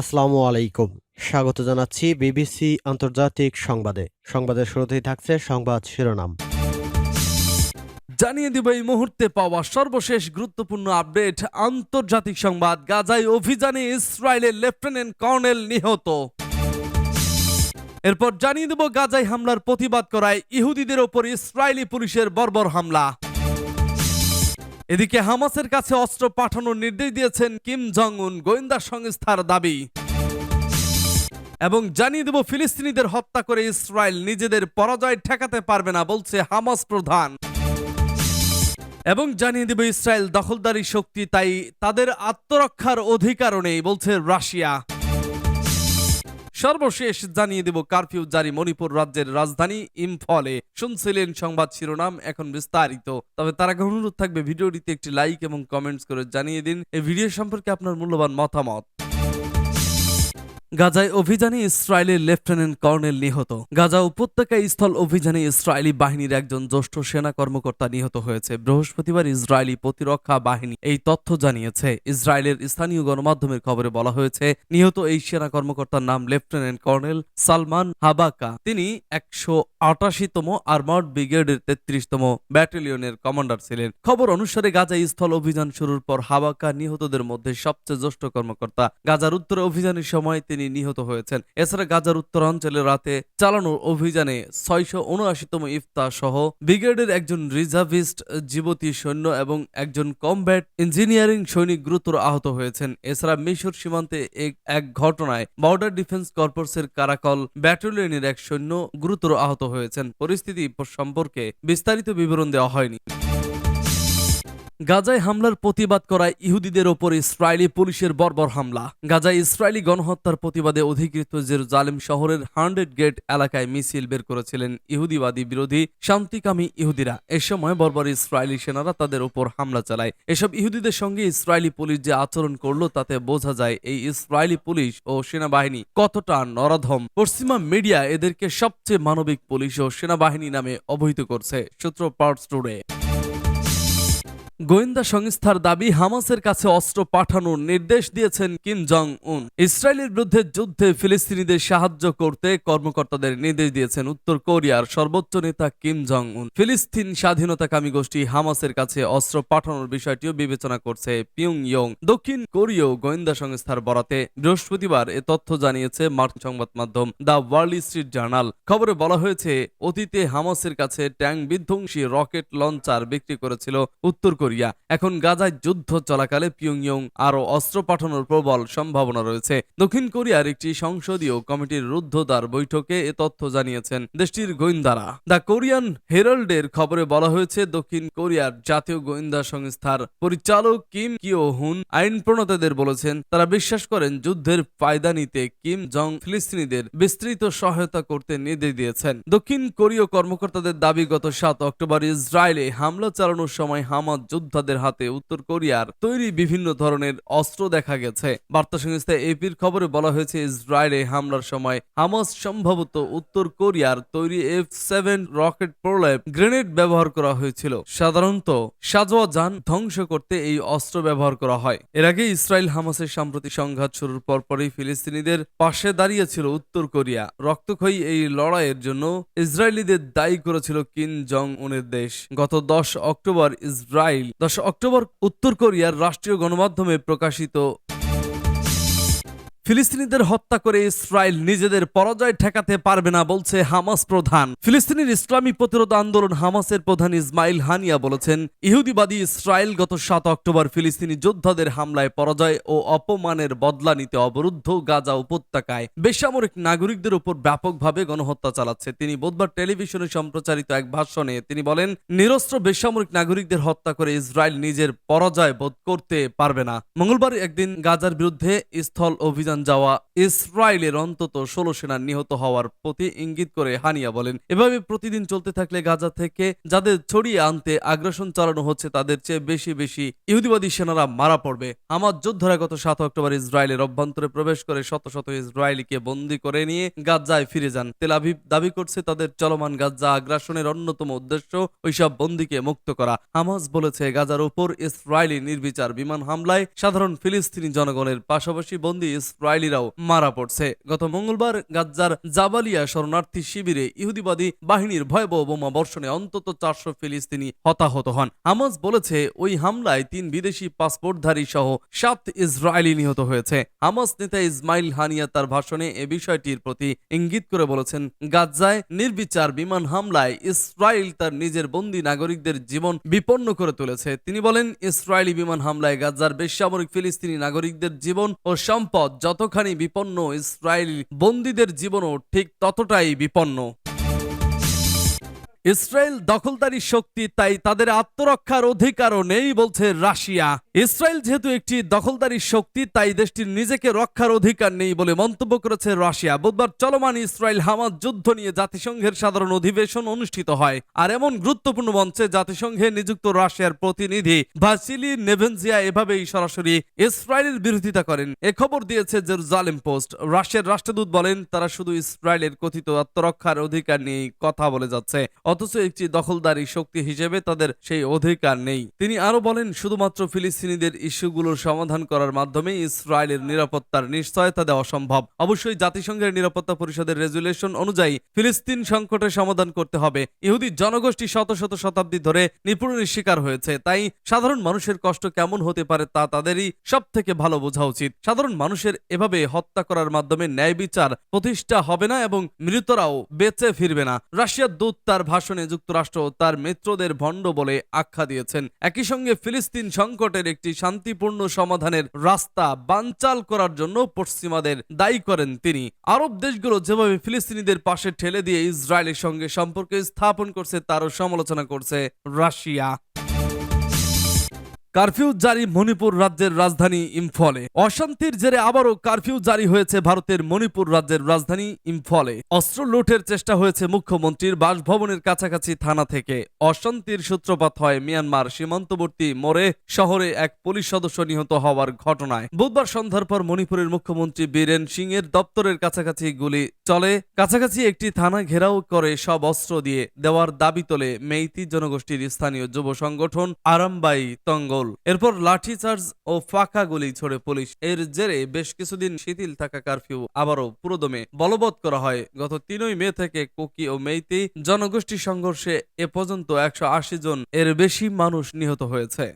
আসসালামু আলাইকুম। স্বাগত জানাচ্ছি বিবিসি আন্তর্জাতিক সংবাদে। সংবাদের শুরুতেই থাকছে সংবাদ শিরোনাম। জানিয়ে দিব এই মুহূর্তে পাওয়া সর্বশেষ গুরুত্বপূর্ণ আপডেট। আন্তর্জাতিক সংবাদ, গাজায় অভিযানে ইসরায়েলের লেফটেন্যান্ট কর্নেল নিহত। এরপর জানিয়ে দেব গাজায় হামলার প্রতিবাদ করায় ইহুদিদের ওপর ইসরায়েলি পুলিশের বর্বর হামলা। এদিকে হামাসের কাছে অস্ত্র পাঠানোর নির্দেশ দিয়েছেন কিম জং উন গোয়েন্দা সংস্থার দাবি। এবং জানিয়ে দেব, ফিলিস্তিনিদের হত্যা করে ইসরায়েল নিজেদের পরাজয় ঠেকাতে পারবে না বলছে হামাস প্রধান। এবং জানিয়ে দেব, ইসরায়েল দখলদারি শক্তি তাই তাদের আত্মরক্ষার অধিকারও নেই বলছে রাশিয়া। সর্বশেষ জানিয়ে দেব কারফিউ জারি মণিপুর রাজ্যের রাজধানী ইম্ফলে। শুনছিলেন সংবাদ শিরোনাম, এখন বিস্তারিত। তবে তার আগে অনুরোধ থাকবে, ভিডিওটিতে একটি লাইক এবং কমেন্টস করে জানিয়ে দিন। এই ভিডিও সম্পর্কে আপনার মূল্যবান মতামত। গাজায় অভিযানে ইসরায়েলের লেফটেন্যান্ট কর্নেল নিহত। গাজা উপত্যকায় স্থল অভিযানে ইসরায়েলি বাহিনীর একজন জ্যেষ্ঠ সেনা কর্মকর্তা নিহত হয়েছে। বৃহস্পতিবার ইসরায়েলি প্রতিরক্ষা বাহিনী এই তথ্য জানিয়েছে। ইসরায়েলের স্থানীয় গণমাধ্যমের খবরে বলা হয়েছে, নিহত এই সেনা কর্মকর্তার নাম লেফটেন্যান্ট কর্নেল সালমান হাবাকা। তিনি একশো আটাশিতম আর্মার্ড ব্রিগেডের তেত্রিশতম ব্যাটালিয়নের কমান্ডার ছিলেন। খবর অনুসারে গাজায় স্থল অভিযান শুরুর পর হাবাকা নিহতদের মধ্যে সবচেয়ে জ্যেষ্ঠ কর্মকর্তা। গাজার উত্তরে অভিযানের সময় তিনি নিহত হয়েছেন। এছাড়া গাজার উত্তরাঞ্চলে রাতে চালানো অভিযানে ছয়শো উনআশিতম ইফতা সহ ব্রিগেডের একজন রিজার্ভিস্ট, যুবতী সৈন্য এবং একজন কমব্যাট ইঞ্জিনিয়ারিং সৈনিক গুরুতর আহত হয়েছেন। এছাড়া মিশর সীমান্তে এক- এক ঘটনায় বর্ডার ডিফেন্স কর্পসের কারাকল ব্যাটালিয়নের এক সৈন্য গুরুতর আহত হয়েছেন। পরিস্থিতি সম্পর্কে বিস্তারিত বিবরণ দেওয়া হয়নি। গাজায় হামলার প্রতিবাদ করায় ইহুদিদের ওপর ইসরায়েলি পুলিশের বর্বর হামলা। গাজায় ইসরায়েলি গণহত্যার প্রতিবাদে অধিকৃত জেরুজালেম শহরের হান্ড্রেড গেট এলাকায় মিছিল বের করেছিলেন ইহুদিবাদী বিরোধী শান্তিকামী ইহুদিরা। এ সময় বর্বর ইসরায়েলি সেনারা তাদের ওপর হামলা চালায়। এসব ইহুদিদের সঙ্গে ইসরায়েলি পুলিশ যে আচরণ করল, তাতে বোঝা যায় এই ইসরায়েলি পুলিশ ও সেনাবাহিনী কতটা নরাধম। পশ্চিমা মিডিয়া এদেরকে সবচেয়ে মানবিক পুলিশ ও সেনাবাহিনী নামে অবহিত করছে, সূত্র পার্টস টুডে। গোয়েন্দা সংস্থার দাবি, হামাসের কাছে অস্ত্র পাঠানোর নির্দেশ দিয়েছেন কিম জং উন ইসরায়েলের বিরুদ্ধে যুদ্ধে ফিলিস্তিনিদের সাহায্য করতে কর্মকর্তাদের নির্দেশ দিয়েছেন উত্তর কোরিয়ার সর্বোচ্চ নেতা কিম জং উন ফিলিস্তিন স্বাধীনতাকামী গোষ্ঠী হামাসের কাছে অস্ত্র পাঠানোর বিষয়টিও বিবেচনা করছে পিউং ইয়ং দক্ষিণ কোরীয় গোয়েন্দা সংস্থার বরাতে বৃহস্পতিবার এ তথ্য জানিয়েছে মার্ক সংবাদ মাধ্যম দ্য ওয়ার্ল্ড স্ট্রিট জার্নাল। খবরে বলা হয়েছে, অতীতে হামাসের কাছে ট্যাঙ্ক বিধ্বংসী রকেট লঞ্চার বিক্রি করেছিল উত্তর কোরিয়া। এখন গাজায় যুদ্ধ চলাকালে পিয়ংইয়ং আরও অস্ত্র পাঠানোর প্রবল সম্ভাবনা রয়েছে। দক্ষিণ কোরিয়ার একটি সংসদীয় কমিটির রুদ্ধদ্বার বৈঠকে এ তথ্য জানিয়েছেন দেশটির গোয়েন্দারা। দ্য কোরিয়ান হেরাল্ডের খবরে বলা হয়েছে, দক্ষিণ কোরিয়ার জাতীয় গোয়েন্দা সংস্থার পরিচালক কিম কিও হুন আইন প্রণেতাদের বলেছেন, তারা বিশ্বাস করেন যুদ্ধের ফায়দা নিতে কিম জং ফিলিস্তিনিদের বিস্তৃত সহায়তা করতে নির্দেশ দিয়েছেন। দক্ষিণ কোরীয় কর্মকর্তাদের দাবি, গত সাত অক্টোবর ইসরায়েলে হামলা চালানোর সময় হামাদ যোদ্ধাদের হাতে উত্তর কোরিয়ার তৈরি বিভিন্ন ধরনের অস্ত্র দেখা গেছে। বার্তা সংস্থা এপির খবরে বলা হয়েছে, ইসরায়েলে হামলার সময় হামাস সম্ভবত উত্তর কোরিয়ার তৈরি এফ সেভেন রকেট প্রলেপ গ্রেনেড ব্যবহার করা হয়েছিল। সাধারণত সাজোয়া যান ধ্বংস করতে এই অস্ত্র ব্যবহার করা হয়। এর আগে ইসরায়েল হামাসের সাম্প্রতিক সংঘাত শুরুর পরপরই ফিলিস্তিনিদের পাশে দাঁড়িয়েছিল উত্তর কোরিয়া। রক্তক্ষয়ী এই লড়াইয়ের জন্য ইসরায়েলিদের দায়ী করেছিল কিন জং উনের দেশ। গত দশ অক্টোবর ইসরায়েল দশ অক্টোবর উত্তর কোরিয়ার রাষ্ট্রীয় গণমাধ্যমে প্রকাশিত ফিলিস্তিনিদের হত্যা করে ইসরায়েল নিজেদের পরাজয় ঠেকাতে পারবে না বলছে হামাস প্রধান। ফিলিস্তিনের ইসলামী প্রতিরোধ আন্দোলন হামাসের প্রধান ইসমাইল হানিয়া বলেছেন, ইহুদিবাদী ইসরায়েল গত সাত অক্টোবর ফিলিস্তিনি যোদ্ধাদের হামলায় পরাজয় ও অপমানের বদলা নিতে অবরুদ্ধ গাজা উপত্যকায়। বেসামরিক নাগরিকদের উপর ব্যাপকভাবে গণহত্যা চালাচ্ছে। তিনি বুধবার টেলিভিশনে সম্প্রচারিত এক ভাষণে তিনি বলেন, নিরস্ত্র বেসামরিক নাগরিকদের হত্যা করে ইসরায়েল নিজের পরাজয় বোধ করতে পারবে না। মঙ্গলবার একদিন গাজার বিরুদ্ধে স্থল অভিযান যাওয়া ইসরায়েলের অন্তত ষোলো সেনা নিহত হওয়ার প্রতি ইঙ্গিত করে হানিয়া বলেন। এভাবে প্রতিদিন চলতে থাকলে গাজা থেকে যাদের ছড়িয়ে আনতে আগ্রাসন চালানো হচ্ছে, তাদের চেয়ে বেশি বেশি ইহুদিবাদী সেনারা মারা পড়বে। আমার যোদ্ধারা গত সাত অক্টোবর ইসরায়েলের অভ্যন্তরে প্রবেশ করে শত শত ইসরায়েলিকে বন্দী করে নিয়ে গাজায় ফিরে যান। তেল আভিভ দাবি করছে তাদের চলমান গাজা আগ্রাসনের অন্যতম উদ্দেশ্য ওইসব বন্দীকে মুক্ত করা। হামাস বলেছে, গাজার উপর ইসরায়েলি নির্বিচার বিমান হামলায় সাধারণ ফিলিস্তিনি জনগণের পাশাপাশি বন্দী ইসরায়েলিরাও মারা পড়ছে। গত মঙ্গলবার গাজ্জার জাবালিয়া শরণার্থী শিবিরে ইহুদিবাদী বাহিনীর ভয়াবহ বোমা বর্ষণে অন্তত চারশো ফিলিস্তিনি হতাহত হন। হামাস বলেছে, ওই হামলায় তিন বিদেশি পাসপোর্টধারী সহ সাত ইসরায়েলি নিহত হয়েছে। হামাস নেতা ইসমাইল হানিয়া তার ভাষণে এ বিষয়টির প্রতি ইঙ্গিত করে বলেছেন, গাজ্জায় নির্বিচার বিমান হামলায় ইসরায়েল তার নিজের বন্দী নাগরিকদের জীবন বিপন্ন করে তুলেছে। তিনি বলেন, ইসরায়েলি বিমান হামলায় গাজ্জার বেসামরিক ফিলিস্তিনি নাগরিকদের জীবন ও সম্পদ যতখানি বিপন্ন ইসরায়েল বন্দীদের জীবনও ঠিক ততটাই বিপন্ন। ইসরায়েল দখলদারি শক্তি, তাই তাদের আত্মরক্ষার অধিকারও নেই বলছে রাশিয়া। ইসরায়েল যেহেতু একটি দখলদারি শক্তি, তাই দেশটির নিজেকে রক্ষার অধিকার নেই বলে মন্তব্য করেছে রাশিয়া। বুধবার চলমান ইসরায়েল হামাজ যুদ্ধ নিয়ে জাতিসংঘের সাধারণ অধিবেশন অনুষ্ঠিত হয়। আর এমন গুরুত্বপূর্ণ মঞ্চে জাতিসংঘে নিযুক্ত রাশিয়ার প্রতিনিধি ভাসিলি নেভেনজিয়া এভাবেই সরাসরি ইসরায়েলের বিরোধিতা করেন। এ খবর দিয়েছে জেরুজালেম পোস্ট। রাশিয়ার রাষ্ট্রদূত বলেন, তারা শুধু ইসরায়েলের কথিত আত্মরক্ষার অধিকার নিয়ে কথা বলে যাচ্ছে। অথচ একটি দখলদারি শক্তি হিসেবে তাদের সেই অধিকার নেই। তিনি আরও বলেন, শুধুমাত্র ফিলিস্তিনিদের ইস্যুগুলোর সমাধান করার মাধ্যমে ইসরায়েলের নিরাপত্তার নিশ্চয়তা দেওয়া সম্ভব। অবশ্যই জাতিসংঘের নিরাপত্তা পরিষদের রেজুলেশন অনুযায়ী ফিলিস্তিন সংকটের সমাধান করতে হবে। ইহুদি জনগোষ্ঠী শত শত শতাব্দী ধরে নিপুণের শিকার হয়েছে। তাই সাধারণ মানুষের কষ্ট কেমন হতে পারে তা তাদেরই সব থেকে ভালো বোঝা উচিত। সাধারণ মানুষের এভাবে হত্যা করার মাধ্যমে ন্যায় বিচার প্রতিষ্ঠা হবে না এবং মৃতরাও বেঁচে ফিরবে না। রাশিয়ার দূত তার ভাষণে যুক্তরাষ্ট্র তার মিত্রদের ভণ্ড বলে আখ্যা দিয়েছেন। একই সঙ্গে ফিলিস্তিন সংকটের একটি শান্তিপূর্ণ সমাধানের রাস্তা বানচাল করার জন্য পশ্চিমাদের দায়ী করেন তিনি। আরব দেশগুলো যেভাবে ফিলিস্তিনিদের পাশে ঠেলে দিয়ে ইসরায়েলের সঙ্গে সম্পর্ক স্থাপন করছে, তারও সমালোচনা করছে রাশিয়া। কারফিউ জারি মণিপুর রাজ্যের রাজধানী ইম্ফলে। অশান্তির জেরে আবারও কারফিউ জারি হয়েছে ভারতের মণিপুর রাজ্যের রাজধানী ইম্ফলে। অস্ত্র লুটের চেষ্টা হয়েছে মুখ্যমন্ত্রীর বাসভবনের কাছাকাছি থানা থেকে। অশান্তির সূত্রপাত হয় মিয়ানমার সীমান্তবর্তী মোরে শহরে এক পুলিশ সদস্য নিহত হওয়ার ঘটনায়। বুধবার সন্ধ্যার পর মণিপুরের মুখ্যমন্ত্রী বীরেন সিং এর দপ্তরের কাছাকাছি গুলি চলে। কাছাকাছি একটি থানা ঘেরাও করে সব অস্ত্র দিয়ে দেওয়ার দাবি তোলে মেইতি জনগোষ্ঠীর স্থানীয় যুব সংগঠন আরামবাই তঙ্গল এরপর লাঠিচার্জ ও ফাঁকা গুলি ছড়ে পুলিশ। এর জেরে বেশ কিছুদিন শিথিল থাকা কারফিউ। আবারও পুরোদমে বলবৎ করা হয়। গত তিনই মে থেকে কোকি ও মেইতি জনগোষ্ঠী সংঘর্ষে এ পর্যন্ত একশো আশি জন এর বেশি মানুষ নিহত হয়েছে।